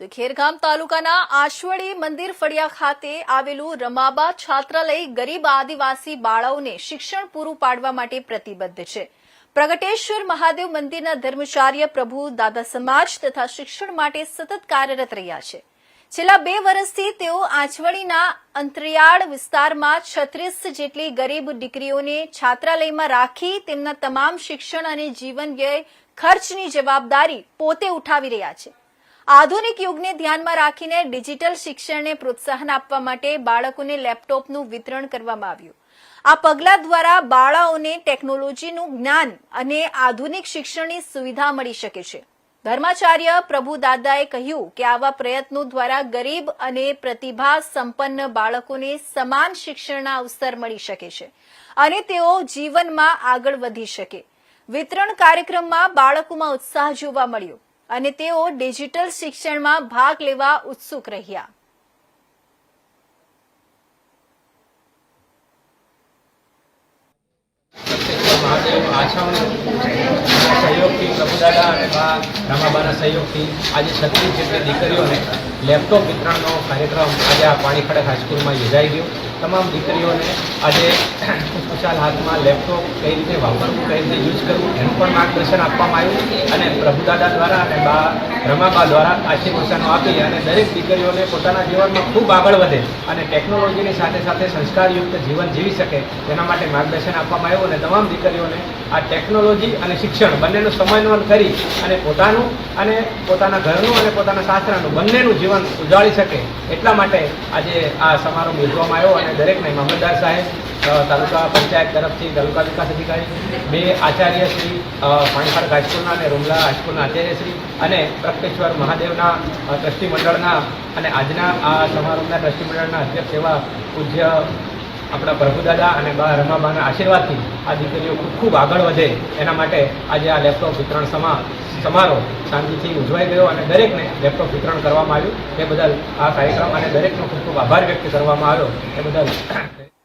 તો ખેરગામ તાલુકાના આશવડી મંદિર ફળિયા ખાતે આવેલું રમાબા છાત્રાલય ગરીબ આદિવાસી બાળાઓને શિક્ષણ પૂરું પાડવા માટે પ્રતિબદ્ધ છે. પ્રગટેશ્વર મહાદેવ મંદિરના ધર્મચાર્ય પ્રભુ દાદા સમાજ તથા શિક્ષણ માટે સતત કાર્યરત રહ્યા છે. છેલ્લા બે વર્ષથી તેઓ આંચવણીના અંતરિયાળ વિસ્તારમાં છત્રીસ જેટલી ગરીબ દીકરીઓને છાત્રાલયમાં રાખી તેમના તમામ શિક્ષણ અને જીવન વ્યય ખર્ચની જવાબદારી પોતે ઉઠાવી રહ્યા છે. આધુનિક યુગને ધ્યાનમાં રાખીને ડિજિટલ શિક્ષણને પ્રોત્સાહન આપવા માટે બાળકોને લેપટોપનું વિતરણ કરવામાં આવ્યું. આ પગલા દ્વારા બાળાઓને ટેકનોલોજીનું જ્ઞાન અને આધુનિક શિક્ષણની સુવિધા મળી શકે છે. ધર્માચાર્ય પ્રભુ દાદાએ કહ્યું કે આવા પ્રયત્નો દ્વારા ગરીબ અને પ્રતિભા સંપન્ન બાળકોને સમાન શિક્ષણના અવસર મળી શકે છે અને તેઓ જીવનમાં આગળ વધી શકે. વિતરણ કાર્યક્રમમાં બાળકોમાં ઉત્સાહ જોવા મળ્યો. અને તેઓ ડિજિટલ શિક્ષણમાં ભાગ લેવા ઉત્સુક રહ્યા. સહયોગથી પ્રભુદાદા અને આજે છત્રીસ જેટલી દીકરીઓને લેપટોપ વિતરણનો કાર્યક્રમ આજે આ પાણી ખડક હાઈસ્કૂલમાં યોજાઈ ગયો. તમામ દીકરીઓને આજે ખુશાલ હાથમાં લેપટોપ કઈ રીતે વાપરવું, કઈ રીતે યુઝ કરવું એનું પણ માર્ગદર્શન આપવામાં આવ્યું અને પ્રભુદાદા દ્વારા અને બા રમાબા દ્વારા આશીર્વચનો આપી અને દરેક દીકરીઓને પોતાના જીવનમાં ખૂબ આગળ વધે અને ટેકનોલોજીની સાથે સાથે સંસ્કારયુક્ત જીવન જીવી શકે તેના માટે માર્ગદર્શન આપવામાં આવ્યું અને તમામ દીકરીઓને આ ટેકનોલોજી અને શિક્ષણ બંનેનું સમન્વયન કરી અને પોતાનું અને પોતાના ઘરનું અને પોતાના સાસરાનું બંનેનું જીવન ઉજાળી શકે એટલા માટે આજે આ સમારોહ યોજવામાં આવ્યો અને દરેકને મામલતદાર સાહેબ તાલુકા પંચાયત તરફથી, તાલુકા વિકાસ અધિકારી, બે આચાર્ય શ્રી પાણીખાડ હાઈસ્કૂલના અને રૂમલા હાઈસ્કૂલના આચાર્ય શ્રી અને પ્રકટેશ્વર મહાદેવના ટ્રસ્ટી મંડળના અને આજના આ સમારોહના ટ્રસ્ટી મંડળના અધ્યક્ષ એવા પૂજ્ય આપણા પ્રભુદાદા અને બા રમાબાના આશીર્વાદથી આ દીકરીઓ ખૂબ ખૂબ આગળ વધે. એના માટે આજે આ લેપટોપ વિતરણ સમા, સમારોહ શાંતિથી ઉજવાઈ ગયો અને દરેકને લેપટોપ વિતરણ કરવામાં આવ્યું. એ બદલ આ કાર્યક્રમ અને દરેકનો ખૂબ ખૂબ આભાર વ્યક્ત કરવામાં આવ્યો. એ બદલ